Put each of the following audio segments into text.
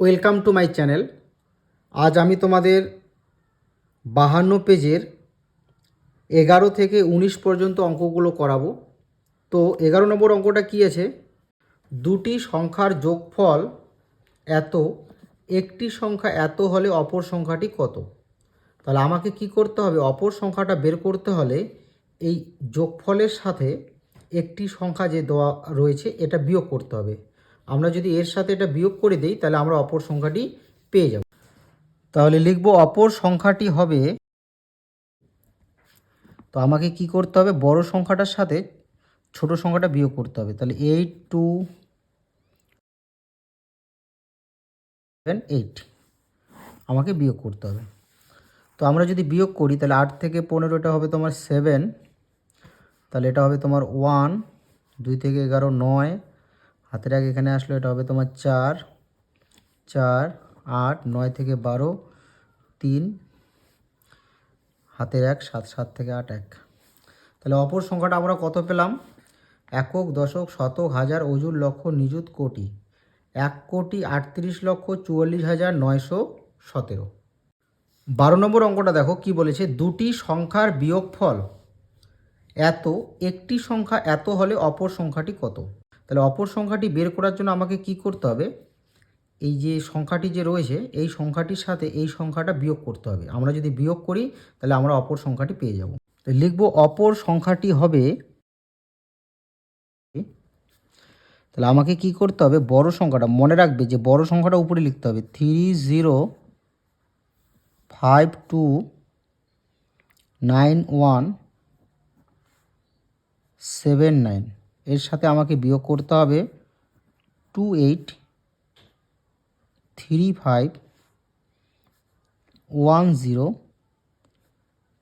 Welcome to my channel. আজ আমি তোমাদের বাহান্ন পেজের এগারো থেকে উনিশ পর্যন্ত অঙ্কগুলো করাবো। তো এগারো নম্বর অঙ্কটা কী আছে? দুটি সংখ্যার যোগফল এত, একটি সংখ্যা এত হলে অপর সংখ্যাটি কত? তাহলে আমাকে কি করতে হবে? অপর সংখ্যাটা বের করতে হলে এই যোগফলের সাথে একটি সংখ্যা যে দেওয়া রয়েছে, এটা বিয়োগ করতে হবে। আমরা যদি এর সাথে এটা বিয়োগ করে দিই, তাহলে আমরা অপর সংখ্যাটি পেয়ে যাব। তাহলে লিখব অপর সংখ্যাটি হবে, তো আমাকে কি করতে হবে? বড় সংখ্যাটার সাথে ছোট সংখ্যাটা বিয়োগ করতে হবে। তাহলে এইট টু এইট আমাকে বিয়োগ করতে হবে। তো আমরা যদি বিয়োগ করি, তাহলে আট থেকে পনেরোটা হবে তোমার সেভেন তাহলে এটা হবে তোমার ওয়ান দুই থেকে এগারো নয় হাতের আগে এখানে আসলো, এটা হবে তোমার চার চার, আট, নয় থেকে বারো, তিন, হাতের এক, সাত সাত থেকে আট, এক। তাহলে অপর সংখ্যাটা আমরা কত পেলাম? একক, দশক, শতক, হাজার অজুর লক্ষ, নিযুত, কোটি। এক কোটি আটত্রিশ লক্ষ, চুয়াল্লিশ হাজার, নয়শো সতেরো। বারো নম্বর অঙ্কটা দেখো, কি বলেছে? দুটি সংখ্যার বিয়োগফল এত, একটি সংখ্যা এত হলে অপর সংখ্যাটি কত? তাহলে অপর সংখ্যাটি বের করার জন্য আমাকে কি করতে হবে? এই যে সংখ্যাটি যে রয়েছে, এই সংখ্যাটির সাথে এই সংখ্যাটা বিয়োগ করতে হবে। আমরা যদি বিয়োগ করি, তাহলে আমরা অপর সংখ্যাটি পেয়ে যাব। তো লিখব অপর সংখ্যাটি হবে, তাহলে আমাকে কি করতে হবে? বড় সংখ্যাটা, মনে রাখবে যে বড় সংখ্যাটা উপরে লিখতে হবে। Three zero five two nine one seven nine. এর সাথে আমাকে বিয়োগ করতে হবে two eight three five one zero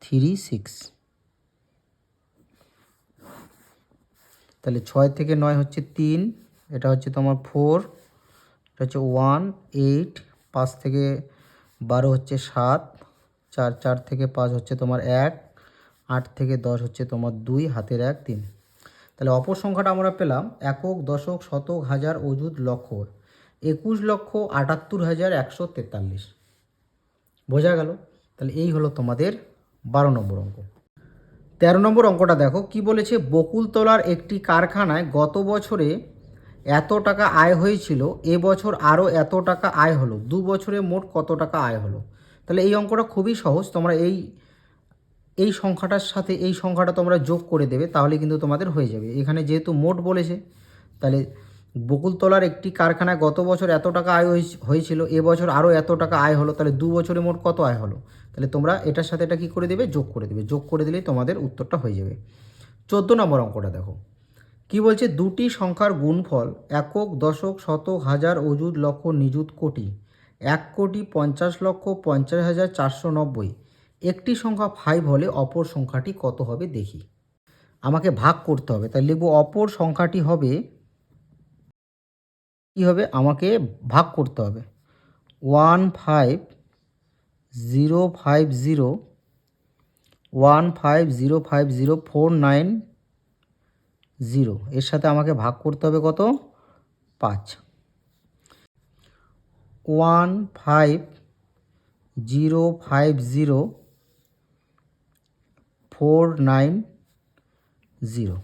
three six. তাহলে ছয় থেকে নয় হচ্ছে তিন, এটা হচ্ছে তোমার ফোর, এটা হচ্ছে ওয়ান, এইট, পাঁচ থেকে বারো হচ্ছে সাত, চার চার থেকে পাঁচ হচ্ছে তোমার এক, আট থেকে দশ হচ্ছে তোমার দুই, হাতের এক, তিন। তাহলে অপর সংখ্যাটা আমরা পেলাম একক, দশক, শতক, হাজার, অযুত লক্ষ একুশ লক্ষ, আটাত্তর হাজার, একশো তেতাল্লিশ। বোঝা গেল? তাহলে এই হলো তোমাদের বারো নম্বর অঙ্ক। তেরো নম্বর অঙ্কটা দেখো, কি বলেছে? বকুলতলার একটি কারখানায় গত বছরে এত টাকা আয় হয়েছিল এবছর আরও এত টাকা আয় হলো, দু বছরে মোট কত টাকা আয় হলো? তাহলে এই অঙ্কটা খুবই সহজ, তোমরা এই এই সংখ্যাটার সাথে এই সংখ্যাটা তোমরা যোগ করে দেবে, তাহলে কিন্তু তোমাদের হয়ে যাবে। এখানে যেহেতু মোট বলেছে, তাহলে বকুলতলার একটি কারখানায় গত বছর এত টাকা আয় হয়েছ- হয়েছিল এবছর আরও এত টাকা আয় হলো, তাহলে দু বছরে মোট কত আয় হলো? তাহলে তোমরা এটার সাথে এটা কী করে দেবে? যোগ করে দেবে। যোগ করে দিলেই তোমাদের উত্তরটা হয়ে যাবে। চোদ্দ নম্বর অঙ্কটা দেখো। কি বলছে? দুটি সংখ্যার গুণফল একক, দশক, শতক, হাজার, অযুত, লক্ষ, নিযুত, কোটি। এক কোটি পঞ্চাশ লক্ষ পঞ্চাশ হাজার চারশো নব্বই। একটি সংখ্যা ফাইভ হলে অপর সংখ্যাটি কত হবে দেখি। আমাকে ভাগ করতে হবে, তাই লিখব অপর সংখ্যাটি হবে, কী হবে? আমাকে ভাগ করতে হবে। One five zero five zero one five zero five zero four nine zero এর সাথে আমাকে ভাগ করতে হবে কত? পাঁচ। One five zero five zero four nine zero.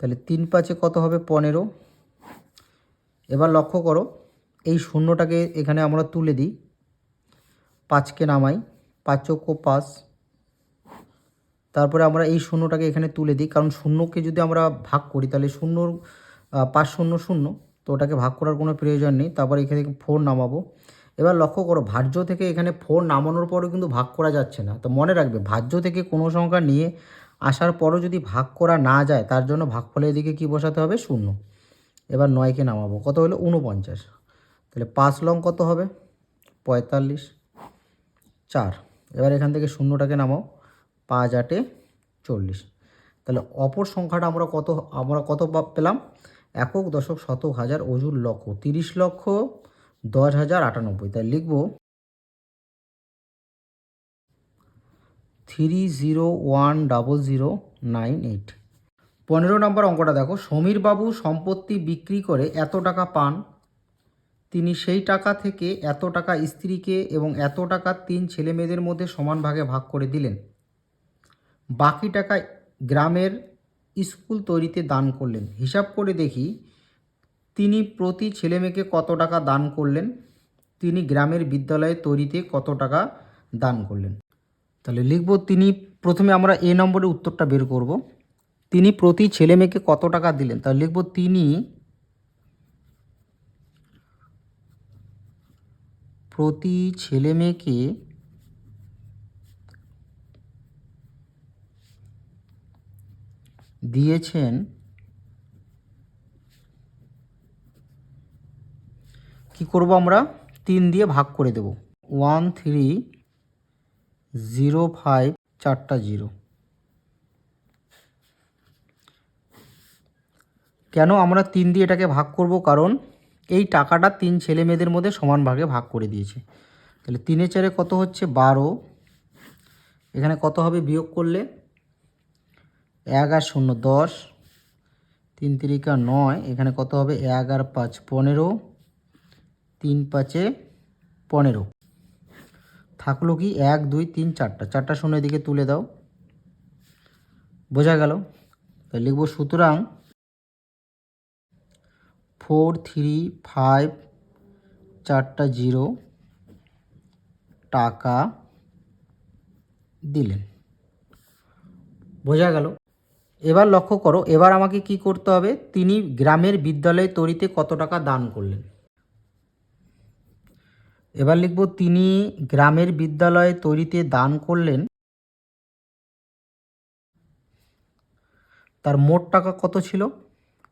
তাহলে তিন পাঁচে কত হবে? পনেরো। এবার লক্ষ্য করো, এই শূন্যটাকে এখানে আমরা তুলে দিই। পাঁচকে নামাই, পাঁচ চৌক পাঁচ। তারপরে আমরা এই শূন্যটাকে এখানে তুলে দিই, কারণ শূন্যকে যদি আমরা ভাগ করি, তাহলে শূন্য পাঁচ শূন্য শূন্য, তো ওটাকে ভাগ করার কোনো প্রয়োজন নেই। তারপর এখানে ফোর নামাবো। এবার লক্ষ্য করো, ভাজ্য থেকে এখানে ফোর নামানোর পরেও কিন্তু ভাগ করা যাচ্ছে না। তো মনে রাখবে, ভাজ্য থেকে কোনো সংখ্যা নিয়ে আসার পরও যদি ভাগ করা না যায়, তার জন্য ভাগফলের দিকে কি বসাতে হবে? শূন্য। এবার নয়কে নামাবো। কত হলো? উনপঞ্চাশ তাহলে পাঁচ লং কত হবে? পঁয়তাল্লিশ। চার। এবার এখান থেকে শূন্যটাকে নামাও। পাঁচ আটে চল্লিশ। তাহলে অপর সংখ্যাটা আমরা কত আমরা কত পেলাম? একক দশক শতক হাজার অজুর লক্ষ তিরিশ লক্ষ দশ হাজার আটানব্বই। তাই লিখব three zero one double zero nine eight পনেরো নম্বর অঙ্কটা দেখো, সমীরবাবু সম্পত্তি বিক্রি করে এত টাকা পান। তিনি সেই টাকা থেকে এত টাকা স্ত্রীকে এবং এত টাকা তিন ছেলে মেয়েদের মধ্যে সমান ভাগে ভাগ করে দিলেন। বাকি টাকা গ্রামের স্কুল তৈরিতে দান করলেন। হিসাব করে দেখি তিনি প্রতি ছেলে মেয়েকে কত টাকা দান করলেন? তিনি গ্রামের বিদ্যালয় তৈরিতে কত টাকা দান করলেন? তাহলে লিখব, তিনি প্রথমে আমরা এ নম্বরের উত্তরটা বের করব। তিনি প্রতি ছেলে মেয়েকে কত টাকা দিলেন? তাহলে লিখব, তিনি প্রতি ছেলে মেয়েকে দিয়েছেন কি করব আমরা? তিন দিয়ে ভাগ করে দেব। ওয়ান, থ্রি, জিরো, ফাইভ, চারটা জিরো। কেন আমরা তিন দিয়ে এটাকে ভাগ করব? কারণ এই টাকাটা তিন ছেলে মেয়েদের মধ্যে সমান ভাগে ভাগ করে দিয়েছে। তাহলে তিনে চারে কত হচ্ছে? বারো। এখানে কত হবে বিয়োগ করলে? এক আর শূন্য দশ। তিন তিরিকা নয়, এখানে কত হবে? এক আর পাঁচ পনেরো। তিন পাঁচে পনেরো। থাকল কি এক, দুই, তিন, চারটা। চারটা শূন্য দিকে তুলে দাও। বোঝা গেল? তাই লিখব সুতরাং ফোর, থ্রি, ফাইভ, চারটা জিরো টাকা দিলেন। বোঝা গেল? এবার লক্ষ্য করো, এবার আমাকে কি করতে হবে? তিনি গ্রামের বিদ্যালয় তৈরিতে কত টাকা দান করলেন? এবার লিখব, তিনি গ্রামের বিদ্যালয় তৈরিতে দান করলেন। তার মোট টাকা কত ছিল?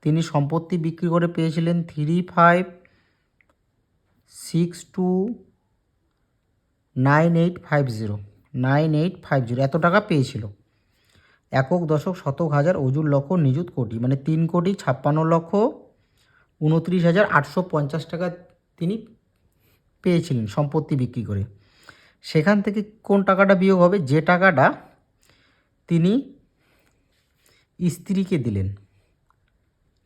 তিনি সম্পত্তি বিক্রি করে পেয়েছিলেন three five six two nine eight five zero nine eight five zero এত টাকা পেয়েছিল। একক, দশক, শতক, হাজার, অজুর লক্ষ, নিযুত কোটি মানে তিন কোটি ছাপ্পান্ন লক্ষ, উনত্রিশ হাজার আটশো পঞ্চাশ টাকা তিনি পেয়েছিলেন সম্পত্তি বিক্রি করে। সেখান থেকে কোন টাকাটা বিয়োগ হবে? যে টাকাটা তিনি স্ত্রীকে দিলেন।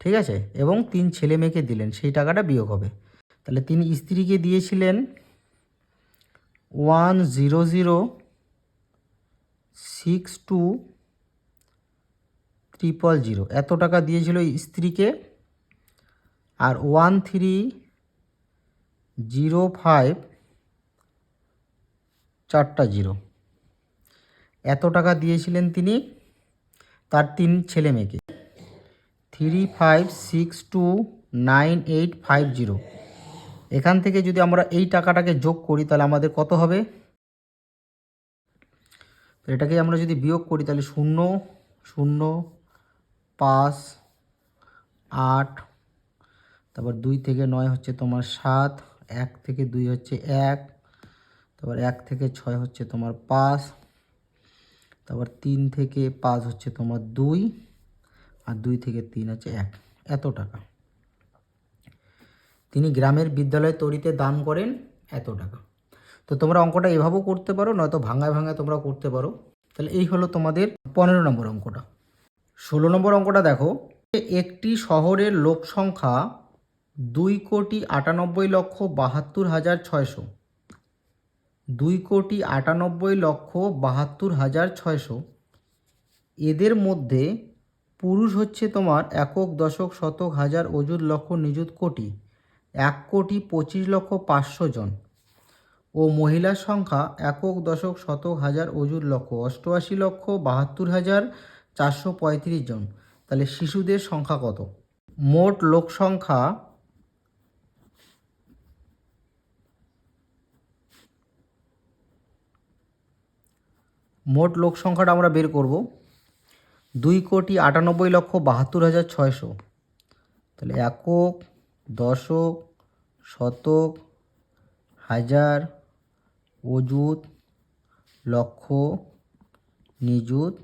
ঠিক আছে? এবং তিন ছেলে মেয়েকে দিলেন, সেই টাকাটা বিয়োগ হবে। তাহলে তিনি স্ত্রীকে দিয়েছিলেন one zero zero six two triple zero. এত টাকা দিয়েছিল স্ত্রীকে। আর ওয়ান থ্রি জিরো ফাইভ চারটা জিরো। এত টাকা দিয়েছিলেন তিনি, তার তিন ছেলে মেয়েকে। Three five six two nine eight five zero. এখান থেকে যদি আমরা এই টাকাটাকে যোগ করি, তাহলে আমাদের কত হবে? এটাকে আমরা যদি বিয়োগ করি, তাহলে শূন্য শূন্য, পাঁচ, আট, তারপর দুই থেকে নয় হচ্ছে তোমার সাত এক থেকে দুই হচ্ছে এক, তারপর এক থেকে ছয় হচ্ছে তোমার পাঁচ, তারপর তিন থেকে পাঁচ হচ্ছে তোমার দুই, আর দুই থেকে তিন হচ্ছে এক। এত টাকা। তিনি গ্রামের বিদ্যালয় তৈরিতে দান করেন এত টাকা। তো তোমরা অঙ্কটা এভাবেও করতে পারো, নয়তো ভাঙায় ভাঙায় তোমরা করতে পারো। তাহলে এই হলো তোমাদের পনেরো নম্বর অঙ্কটা। ষোলো নম্বর অঙ্কটা দেখো, একটি শহরের লোক সংখ্যা দুই কোটি আটানব্বই লক্ষ বাহাত্তর হাজার ছয়শো। দুই কোটি আটানব্বই লক্ষ বাহাত্তর হাজার ছয়শো। এদের মধ্যে পুরুষ হচ্ছে তোমার একক, দশক, শতক, হাজার, অযুত লক্ষ, নিযুত কোটি। এক কোটি পঁচিশ লক্ষ পাঁচশো জন। ও মহিলার সংখ্যা একক, দশক, শতক, হাজার, অযুত লক্ষ। অষ্টআশি লক্ষ বাহাত্তর হাজার চারশো পঁয়ত্রিশ জন। তাহলে শিশুদের সংখ্যা কত? মোট লোক সংখ্যা মোট লোক সংখ্যাটা আমরা বের করব। দুই কোটি আটানব্বই লক্ষ বাহাত্তর হাজার ছয়শো। তাহলে একক, দশক, শতক, হাজার, অযুত, লক্ষ, নিযুত,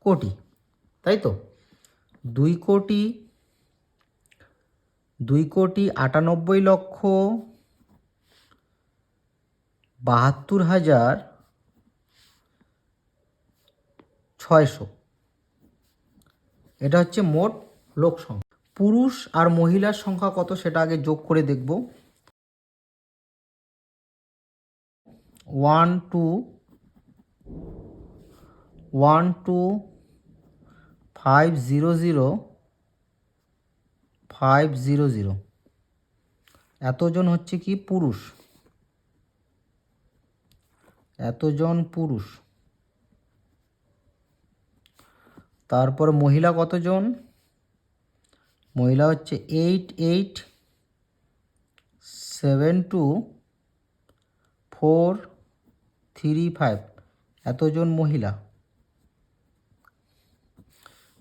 কোটি। তাই তো? দুই কোটি দুই কোটি আটানব্বই লক্ষ বাহাত্তর হাজার ছয়শো। এটা হচ্ছে মোট লোক সংখ্যা পুরুষ আর মহিলার সংখ্যা কত সেটা আগে যোগ করে দেখব। One, two one, two, five, zero zero, five, zero zero. এতজন হচ্ছে কি পুরুষ? এতজন পুরুষ। তারপর মহিলা কতজন? মহিলা হচ্ছে eight eight seven two four three five এতজন মহিলা।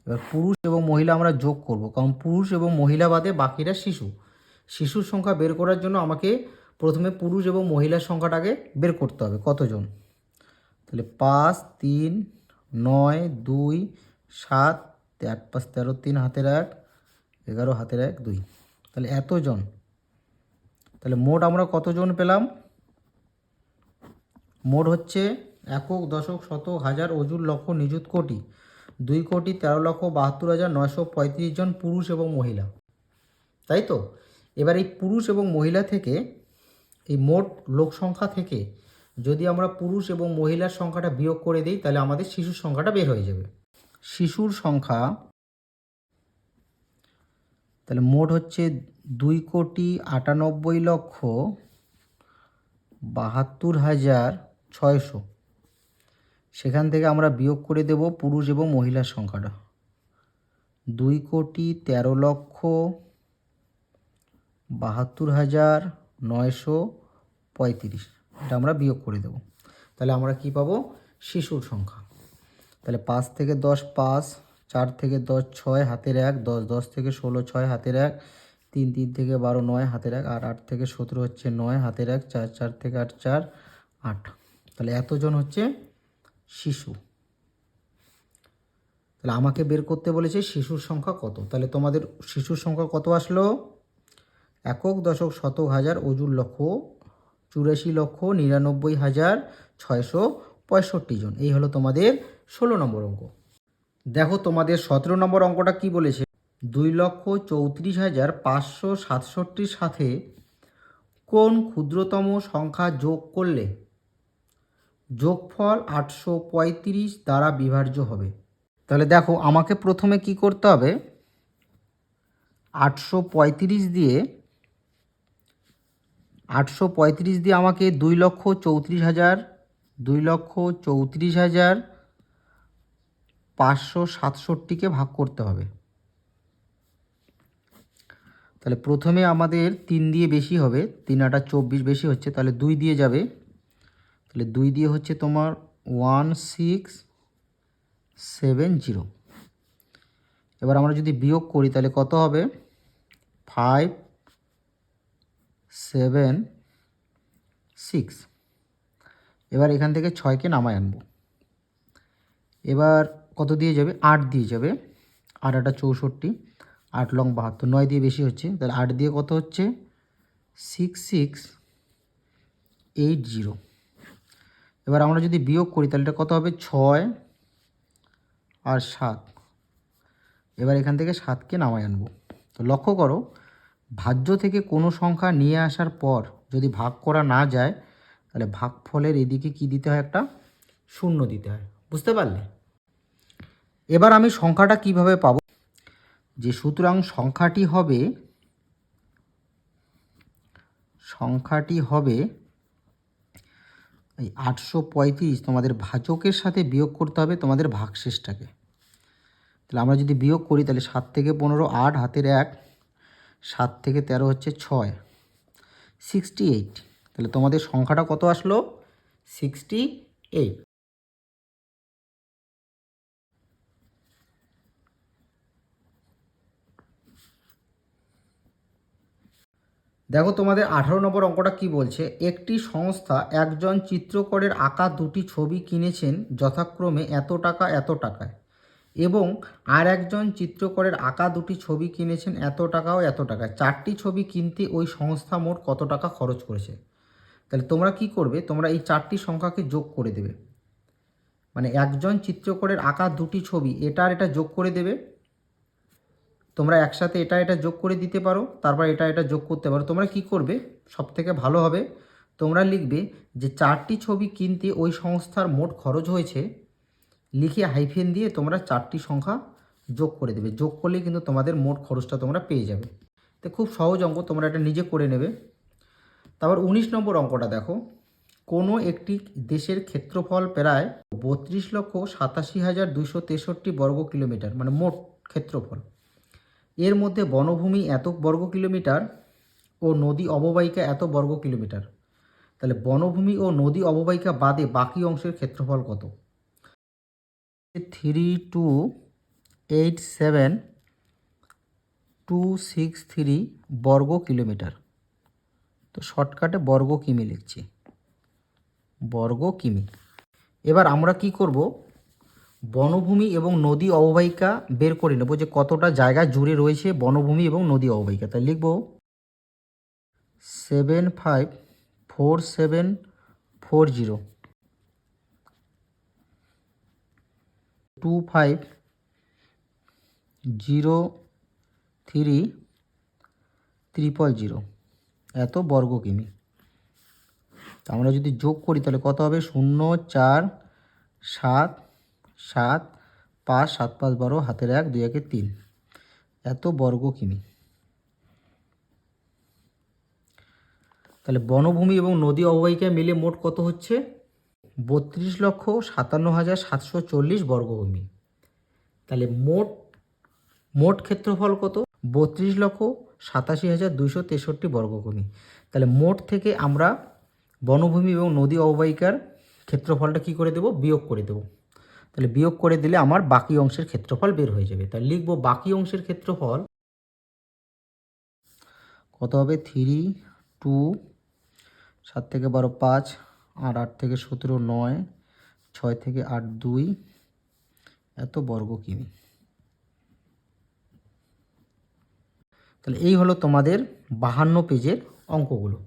এবার পুরুষ এবং মহিলা আমরা যোগ করব, কারণ পুরুষ এবং মহিলা বাদে বাকিরা শিশু। শিশুর সংখ্যা বের করার জন্য আমাকে প্রথমে পুরুষ এবং মহিলার সংখ্যাটাকে বের করতে হবে। কতজন? তাহলে পাঁচ, তিন, নয়, দুই সাত আট, পাঁচ, তেরো, তিন, হাতের এক, এগারো, হাতের এক, দুই। তাহলে এতজন। তাহলে মোট আমরা কতজন পেলাম? মোট হচ্ছে একক, দশক, শতক, হাজার, অজুর লক্ষ, নিযুত কোটি। দুই কোটি, তেরো লক্ষ, বাহাত্তর হাজার, নয়শো পঁয়ত্রিশ জন পুরুষ এবং মহিলা। তাই তো? এবার এই পুরুষ এবং মহিলা থেকে, এই মোট লোক সংখ্যা থেকে যদি আমরা পুরুষ এবং মহিলার সংখ্যাটা বিয়োগ করে দিই, তাহলে আমাদের শিশুর সংখ্যাটা বের হয়ে যাবে। শিশুর সংখ্যা, তাহলে মোট হচ্ছে দুই কোটি আটানব্বই লক্ষ বাহাত্তর হাজার ছয়শো। সেখান থেকে আমরা বিয়োগ করে দেব পুরুষ এবং মহিলার সংখ্যাটা। দুই কোটি তেরো লক্ষ বাহাত্তর হাজার নয়শো পঁয়ত্রিশ। এটা আমরা বিয়োগ করে দেব। তাহলে আমরা কি পাবো? শিশুর সংখ্যা। তাহলে পাঁচ থেকে দশ পাঁচ, চার থেকে দশ ছয়, হাতের এক, দশ দশ থেকে ষোলো, ছয়, হাতের এক, তিন তিন থেকে বারো, নয়, হাতের এক, আর আট থেকে সতেরো হচ্ছে নয়, হাতের এক, চার চার থেকে আট, চার, আট। তাহলে এতজন হচ্ছে শিশু। তাহলে আমাকে বের করতে বলেছে শিশুর সংখ্যা কত? তাহলে তোমাদের শিশুর সংখ্যা কত আসলো? একক, দশক, শতক, হাজার, অজুর লক্ষ চুরাশি লক্ষ নিরানব্বই হাজার, ছয়শো পঁয়ষট্টি জন। এই হলো তোমাদের ষোলো নম্বর অঙ্ক। দেখো তোমাদের সতেরো নম্বর অঙ্কটা কি বলেছে? দুই লক্ষ চৌত্রিশ হাজার পাঁচশো সাতষট্টির সাথে কোন ক্ষুদ্রতম সংখ্যা যোগ করলে যোগফল আটশো পঁয়ত্রিশ দ্বারা বিভাজ্য হবে? তাহলে দেখো আমাকে প্রথমে কি করতে হবে? আটশো পঁয়ত্রিশ দিয়ে, আটশো পঁয়ত্রিশ দিয়ে আমাকে দুই লক্ষ চৌত্রিশ হাজার, দুই লক্ষ চৌত্রিশ হাজার পাঁচশো সাতষট্টিকে ভাগ করতে হবে। তাহলে প্রথমে আমাদের তিন দিয়ে বেশি হবে, তিন আটা চব্বিশ বেশি হচ্ছে, তাহলে দুই দিয়ে যাবে। তাহলে দুই দিয়ে হচ্ছে তোমার ওয়ান সিক্স সেভেন জিরো। এবার আমরা যদি বিয়োগ করি, তাহলে কত হবে? Five seven six. এবার এখান থেকে ছয়কে নামায় আনব। এবার কত দিয়ে যাবে? আট দিয়ে যাবে। আট আটা চৌষট্টি। আট লং বাহাত্তর। নয় দিয়ে বেশি হচ্ছে। তাহলে আট দিয়ে কত হচ্ছে? সিক্স সিক্স এইট জিরো এবার আমরা যদি বিয়োগ করি, তাহলে এটা কত হবে? ছয় আর সাত। এবার এখান থেকে সাতকে নামায় আনব। তো লক্ষ্য করো, ভাজ্য থেকে কোনো সংখ্যা নিয়ে আসার পর যদি ভাগ করা না যায়, তাহলে ভাগফলের এদিকে কি দিতে হয়? একটা শূন্য দিতে হয়। বুঝতে পারলে? এবার আমি সংখ্যাটা কীভাবে পাবো? যে সুতরাং সংখ্যাটি হবে সংখ্যাটি হবে এই আটশো পঁয়ত্রিশ। তোমাদের ভাজকের সাথে বিয়োগ করতে হবে তোমাদের ভাগশেষটাকে। তাহলে আমরা যদি বিয়োগ করি, তাহলে সাত থেকে পনেরো, আট হাতের এক, সাত থেকে তেরো হচ্ছে ছয়, সিক্সটি এইট। তাহলে তোমাদের সংখ্যাটা কত আসলো? Sixty eight. দেখো তোমাদের আঠারো নম্বর অঙ্কটা কি বলছে? একটি সংস্থা একজন চিত্রকরের আঁকা দুটি ছবি কিনেছেন যথাক্রমে এত টাকা, এত টাকায়। এবং আর একজন চিত্রকরের আঁকা দুটি ছবি কিনেছেন এত টাকা ও এত টাকায়। চারটি ছবি কিনতে ওই সংস্থা মোট কত টাকা খরচ করেছে? তাহলে তোমরা কি করবে? তোমরা এই চারটি সংখ্যাকে যোগ করে দেবে। মানে একজন চিত্রকরের আঁকা দুটি ছবি, এটা আর এটা যোগ করে দেবে। তোমরা একসাথে এটা এটা যোগ করে দিতে পারো, তারপর এটা এটা যোগ করতে পারো। তোমরা কি করবে? সব থেকে ভালো হবে, তোমরা লিখবে যে চারটি ছবি কিনতে ওই সংস্থার মোট খরচ হয়েছে, লিখে হাইফেন দিয়ে তোমরা চারটি সংখ্যা যোগ করে দেবে। যোগ করলেই কিন্তু তোমাদের মোট খরচটা তোমরা পেয়ে যাবে। তো খুব সহজ অঙ্ক, তোমরা এটা নিজে করে নেবে। তারপর উনিশ নম্বর অঙ্কটা দেখো। কোনো একটি দেশের ক্ষেত্রফল প্রায় বত্রিশ লক্ষ সাতাশি হাজার দুশো তেষট্টি বর্গ কিলোমিটার মানে মোট ক্ষেত্রফল। এর মধ্যে বনভূমি এত বর্গ কিলোমিটার ও নদী অববাহিকা এত বর্গ কিলোমিটার। তাহলে বনভূমি ও নদী অববাহিকা বাদে বাকি অংশের ক্ষেত্রফল কত? Three two eight seven two six three বর্গ কিলোমিটার। তো শর্টকাটে বর্গ কিমি লিখছি। বর্গ কিমি। এবার আমরা কি করব? বনভূমি এবং নদী অববাহিকা বের করে নেব যে কতটা জায়গা জুড়ে রয়েছে বনভূমি এবং নদী অববাহিকা। তাই লিখব seven five four seven four zero two five zero three triple zero এত বর্গ কিমি। আমরা যদি যোগ করি তাহলে কত হবে? শূন্য, চার, সাত সাত, পাঁচ সাত, পাঁচ, বারো, হাতের এক, দুই একে তিন। এত বর্গ কিমি। তাহলে বনভূমি এবং নদী অববাহিকা মিলে মোট কত হচ্ছে? বত্রিশ লক্ষ সাতান্ন হাজার সাতশো চল্লিশ বর্গভূমি। তাহলে মোট মোট ক্ষেত্রফল কত? বত্রিশ লক্ষ সাতাশি হাজার দুইশো তেষট্টি বর্গভূমি। তাহলে মোট থেকে আমরা বনভূমি এবং নদী অববাহিকার ক্ষেত্রফলটা কি করে দেব? বিয়োগ করে দেব। তাহলে বিয়োগ করে দিলে আমার বাকি অংশের ক্ষেত্রফল বের হয়ে যাবে। তাহলে লিখব বাকি অংশের ক্ষেত্রফল কত হবে? থ্রি টু সাত থেকে বারো, পাঁচ আর আট থেকে সতেরো, নয়, ছয় থেকে আট, দুই, এত বর্গ কিমি। তাহলে এই হলো তোমাদের বাহান্ন পেজের অঙ্কগুলো।